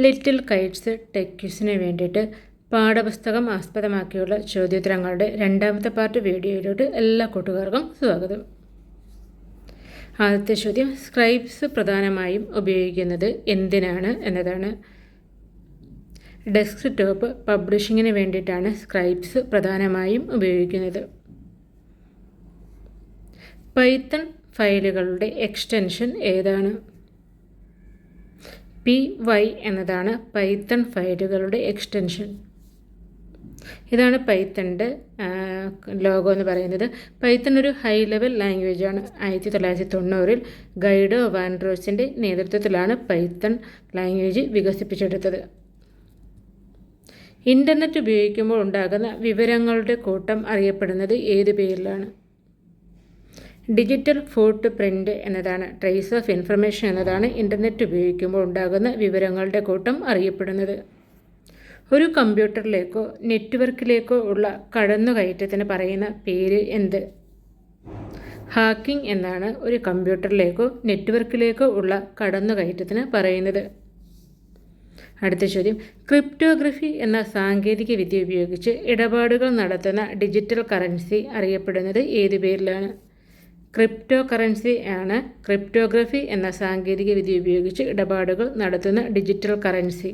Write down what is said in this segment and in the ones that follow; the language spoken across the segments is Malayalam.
ലിറ്റിൽ കൈറ്റ്സ് ടെക്യൂസിന് വേണ്ടിയിട്ട് പാഠപുസ്തകം ആസ്പദമാക്കിയുള്ള ചോദ്യോത്തരങ്ങളുടെ രണ്ടാമത്തെ പാർട്ട് വീഡിയോയിലോട്ട് എല്ലാ കൂട്ടുകാർക്കും സ്വാഗതം. ആദ്യത്തെ ചോദ്യം സ്ക്രൈബ്സ് പ്രധാനമായും ഉപയോഗിക്കുന്നത് എന്തിനാണ് എന്നതാണ്. ഡെസ്ക്ടോപ്പ് പബ്ലിഷിങ്ങിന് വേണ്ടിയിട്ടാണ് സ്ക്രൈബ്സ് പ്രധാനമായും ഉപയോഗിക്കുന്നത്. പൈത്തൺ ഫയലുകളുടെ എക്സ്റ്റൻഷൻ ഏതാണ്? പി വൈ എന്നതാണ് പൈത്തൺ ഫയലുകളുടെ എക്സ്റ്റൻഷൻ. ഇതാണ് പൈത്തണിന്റെ ലോഗോ എന്ന് പറയുന്നത്. പൈത്തൺ ഒരു ഹൈ ലെവൽ ലാംഗ്വേജാണ് ആയിരത്തി തൊള്ളായിരത്തി തൊണ്ണൂറിൽ ഗൈഡോ വാൻഡ്രോസിന്റെ നേതൃത്വത്തിലാണ് പൈത്തൺ ലാംഗ്വേജ് വികസിപ്പിച്ചെടുത്തത്. ഇന്റർനെറ്റ് ഉപയോഗിക്കുമ്പോൾ ഉണ്ടാകുന്ന വിവരങ്ങളുടെ കൂട്ടം അറിയപ്പെടുന്നത് ഏത് പേരിലാണ്? ഡിജിറ്റൽ ഫുട് പ്രിന്റ് എന്നതാണ് ട്രേസ് ഓഫ് ഇൻഫർമേഷൻ എന്നതാണ് ഇന്റർനെറ്റ് ഉപയോഗിക്കുമ്പോൾ ഉണ്ടാകുന്ന വിവരങ്ങളുടെ കൂട്ടം അറിയപ്പെടുന്നത്. ഒരു കമ്പ്യൂട്ടറിലേക്കോ നെറ്റ്വർക്കിലേക്കോ ഉള്ള കടന്നുകയറ്റത്തിന് പറയുന്ന പേര് എന്ത്? ഹാക്കിംഗ് എന്നാണ് ഒരു കമ്പ്യൂട്ടറിലേക്കോ നെറ്റ്വർക്കിലേക്കോ ഉള്ള കടന്നുകയറ്റത്തിന് പറയുന്നത്. അടുത്ത ചോദ്യം. ക്രിപ്റ്റോഗ്രഫി എന്ന സാങ്കേതിക വിദ്യ ഉപയോഗിച്ച് ഇടപാടുകൾ നടത്തുന്ന ഡിജിറ്റൽ കറൻസി അറിയപ്പെടുന്നത് ഏത് പേരിലാണ്? ക്രിപ്റ്റോ കറൻസി ആണ്. ക്രിപ്റ്റോഗ്രഫി എന്ന സാങ്കേതിക വിദ്യ ഉപയോഗിച്ച് ഇടപാടുകൾ നടത്തുന്ന ഡിജിറ്റൽ കറൻസി.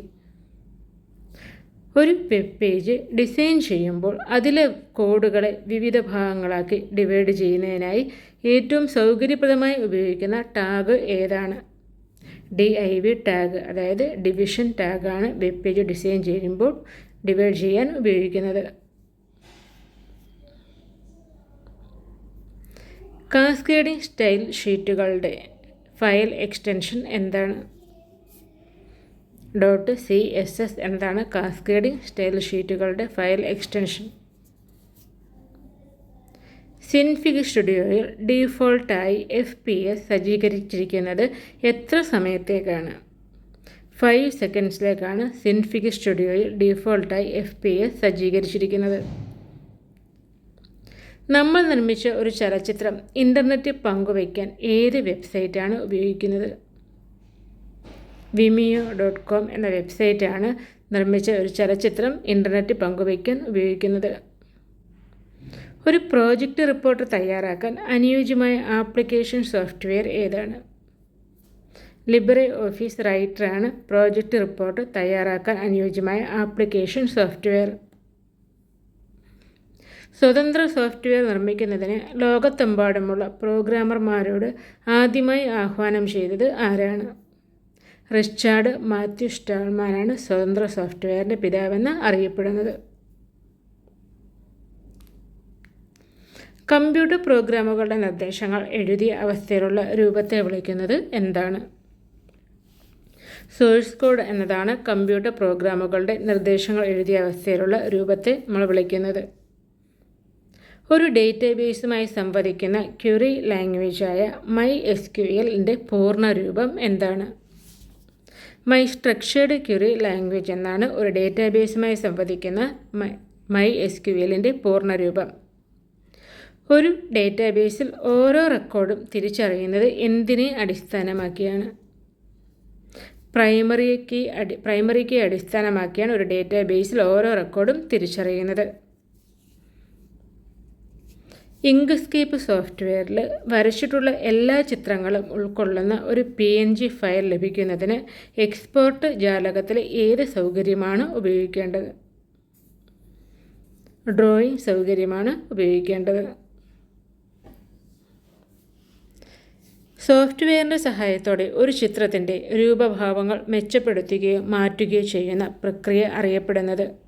ഒരു വെബ് പേജ് ഡിസൈൻ ചെയ്യുമ്പോൾ അതിലെ കോഡുകളെ വിവിധ ഭാഗങ്ങളാക്കി ഡിവൈഡ് ചെയ്യുന്നതിനായി ഏറ്റവും സൗകര്യപ്രദമായി ഉപയോഗിക്കുന്ന ടാഗ് ഏതാണ്? ഡി ഐ വി ടാഗ് അതായത് ഡിവിഷൻ ടാഗാണ് വെബ് പേജ് ഡിസൈൻ ചെയ്യുമ്പോൾ ഡിവൈഡ് ചെയ്യാൻ ഉപയോഗിക്കുന്നത്. കാസ്കേഡിംഗ് സ്റ്റൈൽ ഷീറ്റുകളുടെ ഫയൽ എക്സ്റ്റൻഷൻ എന്താണ്? ഡോട്ട് സി എസ് എസ് എന്താണ് കാസ്കേഡിംഗ് സ്റ്റൈൽ ഷീറ്റുകളുടെ ഫയൽ എക്സ്റ്റൻഷൻ. സിൻഫിഗ് സ്റ്റുഡിയോയിൽ ഡീഫോൾട്ടായി എഫ് പി എസ് സജ്ജീകരിച്ചിരിക്കുന്നത് എത്ര സമയത്തേക്കാണ്? ഫൈവ് സെക്കൻഡ്സിലേക്കാണ് സിൻഫിഗ് സ്റ്റുഡിയോയിൽ ഡീഫോൾട്ടായി എഫ് പി എസ് സജ്ജീകരിച്ചിരിക്കുന്നത്. നമ്മൾ നിർമ്മിച്ച ഒരു ചലച്ചിത്രം ഇന്റർനെറ്റ് പങ്കുവയ്ക്കാൻ ഏത് വെബ്സൈറ്റാണ് ഉപയോഗിക്കുന്നത്? വിമിയോ ഡോട്ട് കോം എന്ന വെബ്സൈറ്റാണ് നിർമ്മിച്ച ഒരു ചലച്ചിത്രം ഇന്റർനെറ്റ് പങ്കുവയ്ക്കാൻ ഉപയോഗിക്കുന്നത്. ഒരു പ്രോജക്റ്റ് റിപ്പോർട്ട് തയ്യാറാക്കാൻ അനുയോജ്യമായ ആപ്ലിക്കേഷൻ സോഫ്റ്റ്വെയർ ഏതാണ്? ലിബറെ ഓഫീസ് റൈറ്ററാണ് പ്രോജക്റ്റ് റിപ്പോർട്ട് തയ്യാറാക്കാൻ അനുയോജ്യമായ ആപ്ലിക്കേഷൻ സോഫ്റ്റ്വെയർ. സ്വതന്ത്ര സോഫ്റ്റ്വെയർ നിർമ്മിക്കുന്നതിന് ലോകത്തെമ്പാടുമുള്ള പ്രോഗ്രാമർമാരോട് ആദ്യമായി ആഹ്വാനം ചെയ്തത് ആരാണ്? റിച്ചാർഡ് മാത്യു സ്റ്റാൾമാനാണ് സ്വതന്ത്ര സോഫ്റ്റ്വെയറിന്റെ പിതാവെന്ന് അറിയപ്പെടുന്നത്. കമ്പ്യൂട്ടർ പ്രോഗ്രാമുകളുടെ നിർദ്ദേശങ്ങൾ എഴുതിയ അവസ്ഥയിലുള്ള രൂപത്തെ വിളിക്കുന്നത് എന്താണ്? സോഴ്സ് കോഡ് എന്നതാണ് കമ്പ്യൂട്ടർ പ്രോഗ്രാമുകളുടെ നിർദ്ദേശങ്ങൾ എഴുതിയ അവസ്ഥയിലുള്ള രൂപത്തെ നമ്മൾ വിളിക്കുന്നത്. ഒരു ഡേറ്റാബേസുമായി സംവദിക്കുന്ന ക്യൂറി ലാംഗ്വേജായ മൈ എസ് ക്യു എല്ലിന്റെ പൂർണരൂപം എന്താണ്? മൈ സ്ട്രക്ചേർഡ് ക്യൂറി ലാംഗ്വേജ് എന്നാണ് ഒരു ഡേറ്റാബേസുമായി സംവദിക്കുന്ന മൈ എസ് ക്യു എല്ലിന്റെ പൂർണരൂപം. ഒരു ഡേറ്റാബേസിൽ ഓരോ റെക്കോർഡും തിരിച്ചറിയുന്നത് എന്തിനെ അടിസ്ഥാനമാക്കിയാണ്? പ്രൈമറി കീ അടി പ്രൈമറി കീ അടിസ്ഥാനമാക്കിയാണ് ഒരു ഡേറ്റാബേസിൽ ഓരോ റെക്കോർഡും തിരിച്ചറിയുന്നത്. ഇങ്ക്സ്കേപ്പ് സോഫ്റ്റ്വെയറിൽ വരച്ചിട്ടുള്ള എല്ലാ ചിത്രങ്ങളും ഉൾക്കൊള്ളുന്ന ഒരു പി എൻ ജി ഫയൽ ലഭിക്കുന്നതിന് എക്സ്പോർട്ട് ജാലകത്തിലെ ഏത് സൗകര്യമാണ് ഉപയോഗിക്കേണ്ടത്? ഡ്രോയിങ് സൗകര്യമാണ് ഉപയോഗിക്കേണ്ടത്. സോഫ്റ്റ്വെയറിന്റെ സഹായത്തോടെ ഒരു ചിത്രത്തിന്റെ രൂപഭാവങ്ങൾ മെച്ചപ്പെടുത്തുകയോ മാറ്റുകയോ ചെയ്യുന്ന പ്രക്രിയ അറിയപ്പെടുന്നത്.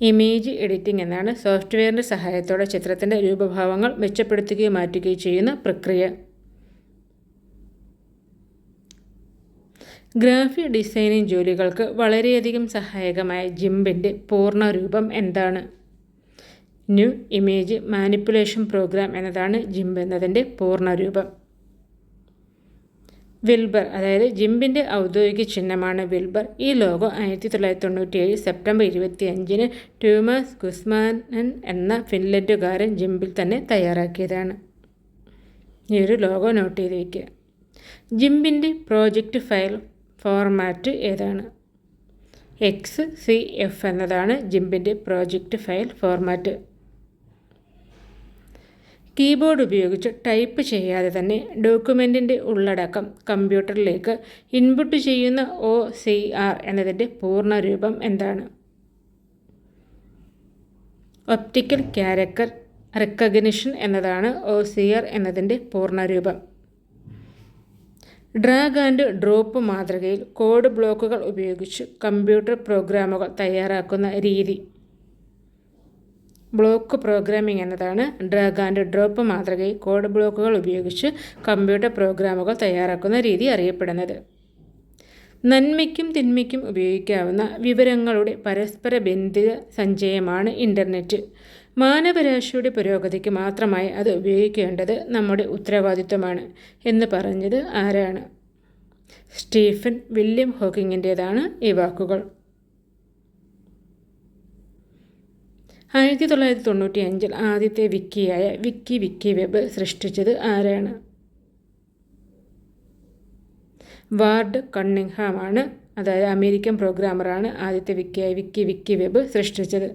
ഇമേജ് എഡിറ്റിംഗ് എന്നാണ് സോഫ്റ്റ്വെയറിന്റെ സഹായത്തോടെ ചിത്രത്തിന്റെ രൂപഭാവങ്ങൾ മെച്ചപ്പെടുത്തുകയും മാറ്റുകയും ചെയ്യുന്ന പ്രക്രിയ. ഗ്രാഫിക് ഡിസൈനിങ് ജോലികൾക്ക് വളരെയധികം സഹായകമായ ജിംബിന്റെ പൂർണരൂപം എന്താണ്? ന്യൂ ഇമേജ് മാനിപ്പുലേഷൻ പ്രോഗ്രാം എന്നതാണ് ജിംബ് എന്നതിന്റെ പൂർണരൂപം. വിൽബർ അതായത് ജിംബിന്റെ ഔദ്യോഗിക ചിഹ്നമാണ് വിൽബർ. ഈ ലോഗോ ആയിരത്തി തൊള്ളായിരത്തി തൊണ്ണൂറ്റി ഏഴ് സെപ്റ്റംബർ ഇരുപത്തി അഞ്ചിന് ട്യൂമസ് ഗുസ്മാനൻ എന്ന ഫിൻലൻഡുകാരൻ ജിംബിൽ തന്നെ തയ്യാറാക്കിയതാണ്. ഈ ഒരു ലോഗോ നോട്ട് ചെയ്ത് ജിംബിന്റെ പ്രോജക്റ്റ് ഫയൽ ഫോർമാറ്റ് ഏതാണ്? എക്സ് സി എഫ് എന്നതാണ് ജിംബിന്റെ പ്രോജക്റ്റ് ഫയൽ ഫോർമാറ്റ് കീബോർഡ് ഉപയോഗിച്ച് ടൈപ്പ് ചെയ്യാതെ തന്നെ ഡോക്യുമെന്റിന്റെ ഉള്ളടക്കം കമ്പ്യൂട്ടറിലേക്ക് ഇൻപുട്ട് ചെയ്യുന്ന ഒ സി ആർ എന്നതിന്റെ പൂർണരൂപം എന്താണ്? ഒപ്റ്റിക്കൽ ക്യാരക്ടർ റെക്കഗ്നിഷൻ എന്നതാണ് ഒ സി ആർ എന്നതിന്റെ പൂർണരൂപം. ഡ്രാഗ് ആൻഡ് ഡ്രോപ്പ് മാതൃകയിൽ കോഡ് ബ്ലോക്കുകൾ ഉപയോഗിച്ച് കമ്പ്യൂട്ടർ പ്രോഗ്രാമുകൾ തയ്യാറാക്കുന്ന രീതി. ബ്ലോക്ക് പ്രോഗ്രാമിംഗ് എന്നതാണ് ഡ്രാഗ് ആൻഡ് ഡ്രോപ്പ് മാതൃകയിൽ കോഡ് ബ്ലോക്കുകൾ ഉപയോഗിച്ച് കമ്പ്യൂട്ടർ പ്രോഗ്രാമുകൾ തയ്യാറാക്കുന്ന രീതി അറിയപ്പെടുന്നത്. നന്മയ്ക്കും തിന്മയ്ക്കും ഉപയോഗിക്കാവുന്ന വിവരങ്ങളുടെ പരസ്പര ബന്ധിത സഞ്ചയമാണ് ഇന്റർനെറ്റ് മാനവരാശിയുടെ പുരോഗതിക്ക് മാത്രമായി അത് ഉപയോഗിക്കേണ്ടത് നമ്മുടെ ഉത്തരവാദിത്വമാണ് എന്ന് പറഞ്ഞത് ആരാണ്? സ്റ്റീഫൻ വില്യം ഹോക്കിങ്ങിന്റേതാണ് ഈ വാക്കുകൾ. ആയിരത്തി തൊള്ളായിരത്തി തൊണ്ണൂറ്റി അഞ്ചിൽ ആദ്യത്തെ വിക്കിയായ വിക്കി വിക്കി വെബ് സൃഷ്ടിച്ചത് ആരാണ്? വാർഡ് കണ്ണിങ്ഹാമാണ്. അതായത് അമേരിക്കൻ പ്രോഗ്രാമറാണ് ആദ്യത്തെ വിക്കിയായ വിക്കി വിക്കി വെബ് സൃഷ്ടിച്ചത്.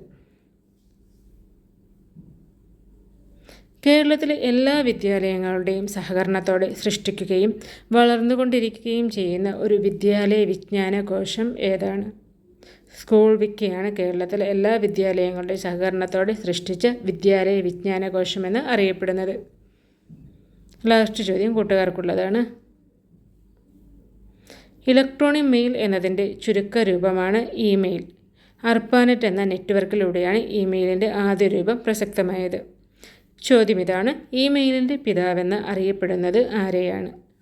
കേരളത്തിലെ എല്ലാ വിദ്യാലയങ്ങളുടെയും സഹകരണത്തോടെ സൃഷ്ടിക്കുകയും വളർന്നുകൊണ്ടിരിക്കുകയും ചെയ്യുന്ന ഒരു വിദ്യാലയ വിജ്ഞാന കോശം ഏതാണ്? സ്കൂൾ വിക്കിയാണ് കേരളത്തിലെ എല്ലാ വിദ്യാലയങ്ങളുടെയും സഹകരണത്തോടെ സൃഷ്ടിച്ച വിദ്യാലയ വിജ്ഞാന കോശമെന്ന് അറിയപ്പെടുന്നത്. ലാസ്റ്റ് ചോദ്യം കൂട്ടുകാർക്കുള്ളതാണ്. ഇലക്ട്രോണിക് മെയിൽ എന്നതിന്റെ ചുരുക്ക രൂപമാണ് ഇമെയിൽ അർപ്പാനെറ്റ് എന്ന നെറ്റ്വർക്കിലൂടെയാണ് ഇമെയിലിന്റെ ആദ്യ രൂപം പ്രസക്തമായത്. ചോദ്യം ഇതാണ് ഇമെയിലിന്റെ പിതാവെന്ന് അറിയപ്പെടുന്നത് ആരെയാണ്?